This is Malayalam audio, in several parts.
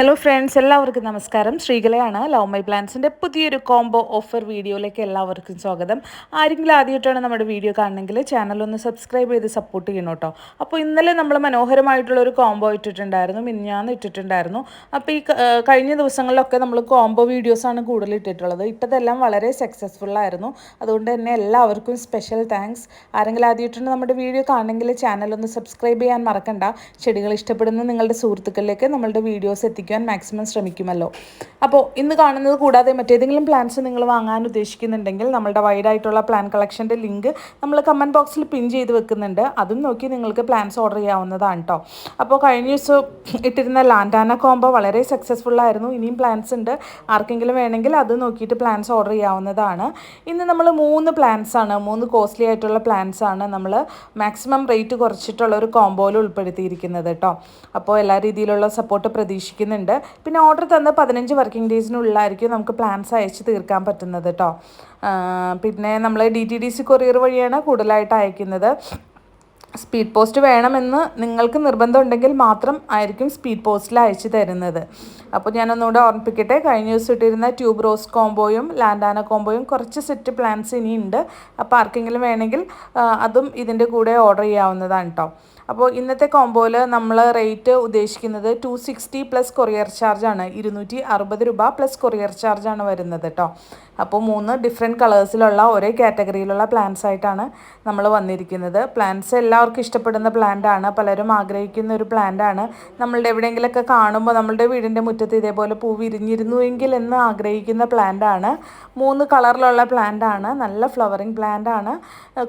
ഹലോ ഫ്രണ്ട്സ് എല്ലാവർക്കും നമസ്കാരം. ശ്രീകലയാണ് ലവ് മൈ പ്ലാൻസിന്റെ പുതിയൊരു കോംബോ ഓഫർ വീഡിയോയിലേക്ക് എല്ലാവർക്കും സ്വാഗതം. ആരെങ്കിലും ആദ്യമായിട്ടാണ് നമ്മുടെ വീഡിയോ കാണണമെങ്കിൽ ചാനൽ ഒന്ന് സബ്സ്ക്രൈബ് ചെയ്ത് സപ്പോർട്ട് ചെയ്യണം കേട്ടോ അപ്പോൾ ഇന്നലെ നമ്മൾ മനോഹരമായിട്ടുള്ള ഒരു കോംബോ ഇട്ടിട്ടുണ്ടായിരുന്നു. മിനിഞ്ഞാന്ന് ഇട്ടിട്ടുണ്ടായിരുന്നു. അപ്പോൾ ഈ കഴിഞ്ഞ ദിവസങ്ങളിലൊക്കെ നമ്മൾ കോംബോ വീഡിയോസാണ് കൂടുതൽ ഇട്ടിട്ടുള്ളത്. ഇട്ടതെല്ലാം വളരെ സക്സസ്ഫുൾ ആയിരുന്നു. അതുകൊണ്ട് തന്നെ എല്ലാവർക്കും സ്പെഷ്യൽ താങ്ക്സ് ആരെങ്കിലും ആദ്യമായിട്ടാണ് നമ്മുടെ വീഡിയോ കാണണമെങ്കിൽ ചാനൽ ഒന്ന് സബ്സ്ക്രൈബ് ചെയ്യാൻ മറക്കണ്ട. ചെടികൾ ഇഷ്ടപ്പെടുന്ന നിങ്ങളുടെ സുഹൃത്തുക്കളിലേക്ക് നമ്മളുടെ വീഡിയോസ് എത്തിക്കാൻ മാക്സിമം ശ്രമിക്കുമല്ലോ. അപ്പോൾ ഇന്ന് കാണുന്നത് കൂടാതെ മറ്റേതെങ്കിലും പ്ലാൻസ് നിങ്ങൾ വാങ്ങാൻ ഉദ്ദേശിക്കുന്നുണ്ടെങ്കിൽ നമ്മളുടെ വൈഡായിട്ടുള്ള പ്ലാൻ കളക്ഷന്റെ ലിങ്ക് നമ്മൾ കമന്റ് ബോക്സിൽ പിൻ ചെയ്ത് വെക്കുന്നുണ്ട്. അതും നോക്കി നിങ്ങൾക്ക് പ്ലാൻസ് ഓർഡർ ചെയ്യാവുന്നതാണ് കേട്ടോ അപ്പോൾ കഴിഞ്ഞ ദിവസം ഇട്ടിരുന്ന ലാൻഡാന കോംബോ വളരെ സക്സസ്ഫുൾ ആയിരുന്നു. ഇനിയും പ്ലാൻസ് ഉണ്ട്. ആർക്കെങ്കിലും വേണമെങ്കിൽ അത് നോക്കിയിട്ട് പ്ലാൻസ് ഓർഡർ ചെയ്യാവുന്നതാണ്. ഇന്ന് നമ്മൾ മൂന്ന് പ്ലാൻസ് ആണ് മൂന്ന് കോസ്റ്റ്ലി ആയിട്ടുള്ള പ്ലാൻസ് ആണ് നമ്മൾ മാക്സിമം റേറ്റ് കുറച്ചിട്ടുള്ള ഒരു കോംബോയിൽ ഉൾപ്പെടുത്തിയിരിക്കുന്നത് കേട്ടോ അപ്പോൾ എല്ലാ രീതിയിലുള്ള സപ്പോർട്ട് പ്രതീക്ഷിക്കുന്നുണ്ട് പിന്നെ ഓർഡർ തന്ന പതിനഞ്ച് വർക്കിംഗ് ഡേയ്സിനുള്ളിലായിരിക്കും നമുക്ക് പ്ലാൻസ് അയച്ച് തീർക്കാൻ പറ്റുന്നത് കേട്ടോ പിന്നെ നമ്മൾ D T D C courier വഴിയാണ് കൂടുതലായിട്ട് അയക്കുന്നത്. സ്പീഡ് പോസ്റ്റ് വേണമെന്ന് നിങ്ങൾക്ക് നിർബന്ധമുണ്ടെങ്കിൽ മാത്രം ആയിരിക്കും സ്പീഡ് പോസ്റ്റിൽ അയച്ചു തരുന്നത്. അപ്പോൾ ഞാനൊന്നുകൂടെ ഓർമ്മിപ്പിക്കട്ടെ കഴിഞ്ഞ ദിവസം ഇട്ടിരുന്ന ട്യൂബ് റോസ് കോംബോയും ലാൻഡാന കോംബോയും കുറച്ച് സെറ്റ് പ്ലാൻസ് ഇനിയുണ്ട്. അപ്പോൾ ആർക്കെങ്കിലും വേണമെങ്കിൽ അതും ഇതിന്റെ കൂടെ ഓർഡർ ചെയ്യാവുന്നതാണ് കേട്ടോ അപ്പോൾ ഇന്നത്തെ കോംബോയിൽ നമ്മൾ റേറ്റ് ഉദ്ദേശിക്കുന്നത് ടു സിക്സ്റ്റി പ്ലസ് കൊറിയർ ചാർജാണ് ഇരുന്നൂറ്റി അറുപത് രൂപ പ്ലസ് കൊറിയർ ചാർജാണ് വരുന്നത് കേട്ടോ അപ്പോൾ മൂന്ന് ഡിഫറെന്റ് കളേഴ്സിലുള്ള ഒരേ കാറ്റഗറിയിലുള്ള പ്ലാൻസ് ആയിട്ടാണ് നമ്മൾ വന്നിരിക്കുന്നത്. പ്ലാൻസ് എല്ലാവർക്കും ഇഷ്ടപ്പെടുന്ന പ്ലാന്റാണ് പലരും ആഗ്രഹിക്കുന്ന ഒരു പ്ലാന്റാണ് നമ്മളുടെ എവിടെയെങ്കിലുമൊക്കെ കാണുമ്പോൾ നമ്മളുടെ വീടിന്റെ മുറ്റത്ത് ഇതേപോലെ പൂ വിരിഞ്ഞിരുന്നുവെങ്കിൽ എന്ന് ആഗ്രഹിക്കുന്ന പ്ലാന്റാണ് മൂന്ന് കളറിലുള്ള പ്ലാന്റാണ് നല്ല ഫ്ലവറിങ് പ്ലാന്റാണ്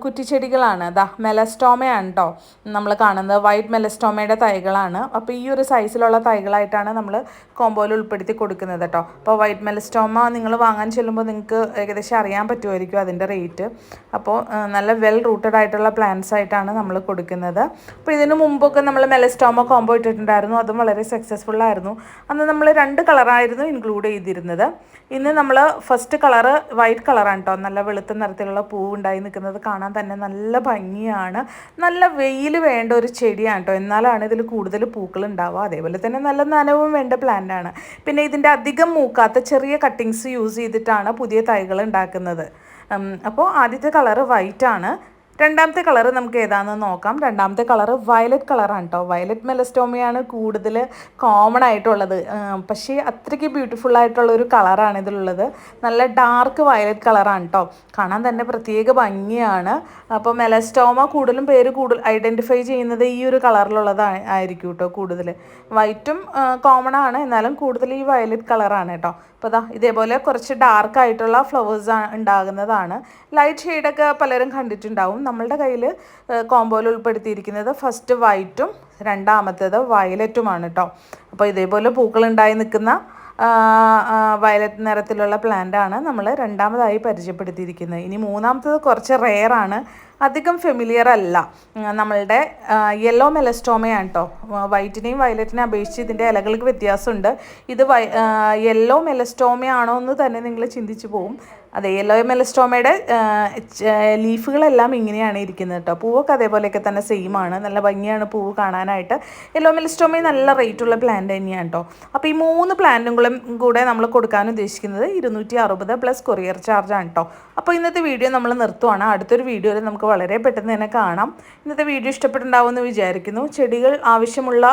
കുറ്റിച്ചെടികളാണ്. ദാ മെലസ്റ്റോമയാണ് കേട്ടോ നമ്മൾ കാണുന്നത് വൈറ്റ് മെലസ്റ്റോമയുടെ തൈകളാണ്. അപ്പോൾ ഈ ഒരു സൈസിലുള്ള തൈകളായിട്ടാണ് നമ്മൾ കോമ്പോയിൽ ഉൾപ്പെടുത്തി കൊടുക്കുന്നത് കേട്ടോ അപ്പോൾ വൈറ്റ് മെലസ്റ്റോമ നിങ്ങൾ വാങ്ങാൻ ചെല്ലുമ്പോൾ നിങ്ങൾക്ക് ഏകദേശം അറിയാൻ പറ്റുമായിരിക്കും അതിന്റെ റേറ്റ് അപ്പോൾ നല്ല വെൽ റൂട്ടഡ് ആയിട്ടുള്ള പ്ലാന്റ്സ് ആയിട്ടാണ് നമ്മൾ കൊടുക്കുന്നത്. അപ്പോൾ ഇതിന് മുമ്പൊക്കെ നമ്മൾ മെലസ്റ്റോമ കോമ്പോ ഇട്ടിട്ടുണ്ടായിരുന്നു. അതും വളരെ സക്സസ്ഫുൾ ആയിരുന്നു. അന്ന് നമ്മൾ രണ്ട് കളറായിരുന്നു ഇൻക്ലൂഡ് ചെയ്തിരുന്നത്. ഇന്ന് നമ്മൾ ഫസ്റ്റ് കളറ് വൈറ്റ് കളറാണ് കേട്ടോ നല്ല വെളുത്ത നിറത്തിലുള്ള പൂവ് ഉണ്ടായി നിൽക്കുന്നത് കാണാൻ തന്നെ നല്ല ഭംഗിയാണ്. നല്ല വെയിൽ വേണ്ട ഒരു ചെടിയാണ് കേട്ടോ. എന്നാലാണ് ഇതിൽ കൂടുതൽ പൂക്കൾ ഉണ്ടാവുക. അതേപോലെ തന്നെ നല്ല നനവും വേണ്ട പ്ലാന്റ് ആണ്. പിന്നെ ഇതിന്റെ അധികം മൂക്കാത്ത ചെറിയ കട്ടിങ്സ് യൂസ് ചെയ്തിട്ടാണ് പുതിയ തൈകൾ ഉണ്ടാക്കുന്നത്. അപ്പോൾ ആദ്യത്തെ കളറ് വൈറ്റ് ആണ്. രണ്ടാമത്തെ കളർ നമുക്ക് ഏതാണെന്ന് നോക്കാം. രണ്ടാമത്തെ കളർ വയലറ്റ് കളറാണ് കേട്ടോ വയലറ്റ് മെലസ്റ്റോമിയാണ് കൂടുതൽ കോമൺ ആയിട്ടുള്ളത്. പക്ഷേ അത്രയ്ക്ക് ബ്യൂട്ടിഫുൾ ആയിട്ടുള്ള ഒരു കളറാണ് ഇതിലുള്ളത്. നല്ല ഡാർക്ക് വയലറ്റ് കളറാണ് കേട്ടോ കാണാൻ തന്നെ പ്രത്യേക ഭംഗിയാണ്. അപ്പോൾ മെലസ്റ്റോമ കൂടുതലും പേര് കൂടുതൽ ഐഡന്റിഫൈ ചെയ്യുന്നത് ഈ ഒരു കളറിലുള്ളത് ആയിരിക്കും കേട്ടോ കൂടുതൽ. വൈറ്റും കോമൺ ആണ്. എന്നാലും കൂടുതൽ ഈ വയലറ്റ് കളറാണ് കേട്ടോ അപ്പോൾ ഇതാ ഇതേപോലെ കുറച്ച് ഡാർക്ക് ആയിട്ടുള്ള ഫ്ലവേഴ്സ് ഉണ്ടാകുന്നതാണ്. ലൈറ്റ് ഷെയ്ഡൊക്കെ പലരും കണ്ടിട്ടുണ്ടാവും. നമ്മളുടെ കയ്യിൽ കോമ്പോയിൽ ഉൾപ്പെടുത്തിയിരിക്കുന്നത് ഫസ്റ്റ് വൈറ്റും രണ്ടാമത്തേത് വയലറ്റുമാണ് കേട്ടോ അപ്പോൾ ഇതേപോലെ പൂക്കളുണ്ടായി നിൽക്കുന്ന വയലറ്റ് നിറത്തിലുള്ള പ്ലാന്റ് ആണ് നമ്മൾ രണ്ടാമതായി പരിചയപ്പെടുത്തിയിരിക്കുന്നത്. ഇനി മൂന്നാമത്തത് കുറച്ച് റെയറാണ് അധികം ഫെമിലിയർ അല്ല. നമ്മളുടെ യെല്ലോ മെലസ്റ്റോമയാണ് കേട്ടോ വൈറ്റിനെയും വയലറ്റിനെയും അപേക്ഷിച്ച് ഇതിന്റെ ഇലകൾക്ക് വ്യത്യാസമുണ്ട്. ഇത് വൈ യെല്ലോ മെലസ്റ്റോമയാണോ എന്ന് തന്നെ നിങ്ങൾ ചിന്തിച്ചു പോകും അതെ യെല്ലോ മെലസ്റ്റോമയുടെ ലീഫുകളെല്ലാം ഇങ്ങനെയാണ് ഇരിക്കുന്നത് കേട്ടോ. പൂവൊക്കെ അതേപോലെയൊക്കെ തന്നെ സെയിം ആണ്. നല്ല ഭംഗിയാണ് പൂവ് കാണാനായിട്ട്. യെല്ലോ മെലസ്റ്റോമ നല്ല റേറ്റുള്ള പ്ലാന്റ് തന്നെയാണ് കേട്ടോ. അപ്പോൾ ഈ മൂന്ന് പ്ലാന്റുകളും കൂടെ നമ്മൾ കൊടുക്കാൻ ഉദ്ദേശിക്കുന്നത് ഇരുന്നൂറ്റി അറുപത് പ്ലസ് കൊറിയർ ചാർജാണ് കേട്ടോ. അപ്പോൾ ഇന്നത്തെ വീഡിയോ നമ്മൾ നിർത്തുവാണ്. അടുത്തൊരു വീഡിയോയിൽ നമുക്ക് വളരെ പെട്ടെന്ന് തന്നെ കാണാം. ഇന്നത്തെ വീഡിയോ ഇഷ്ടപ്പെട്ടുണ്ടാവുമെന്ന് വിചാരിക്കുന്നു. ചെടികൾ ആവശ്യമുള്ള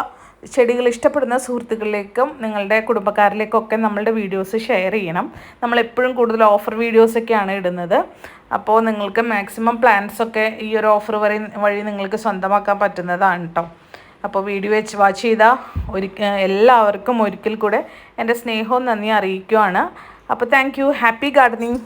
ചെടികൾ ഇഷ്ടപ്പെടുന്ന സുഹൃത്തുക്കളിലേക്കും നിങ്ങളുടെ കുടുംബക്കാരിലേക്കൊക്കെ നമ്മളുടെ വീഡിയോസ് ഷെയർ ചെയ്യണം. നമ്മളെപ്പോഴും കൂടുതൽ ഓഫർ വീഡിയോസൊക്കെയാണ് ഇടുന്നത്. അപ്പോൾ നിങ്ങൾക്ക് മാക്സിമം പ്ലാൻസൊക്കെ ഈ ഒരു ഓഫർ വരെ വഴി നിങ്ങൾക്ക് സ്വന്തമാക്കാൻ പറ്റുന്നതാണ് കേട്ടോ അപ്പോൾ വീഡിയോ വെച്ച് വാച്ച് ചെയ്ത ഒരിക്കൽ എല്ലാവർക്കും ഒരിക്കൽ കൂടെ എന്റെ സ്നേഹവും നന്ദി അറിയിക്കുവാണ്. അപ്പോൾ താങ്ക് ഹാപ്പി ഗാർഡനിങ്.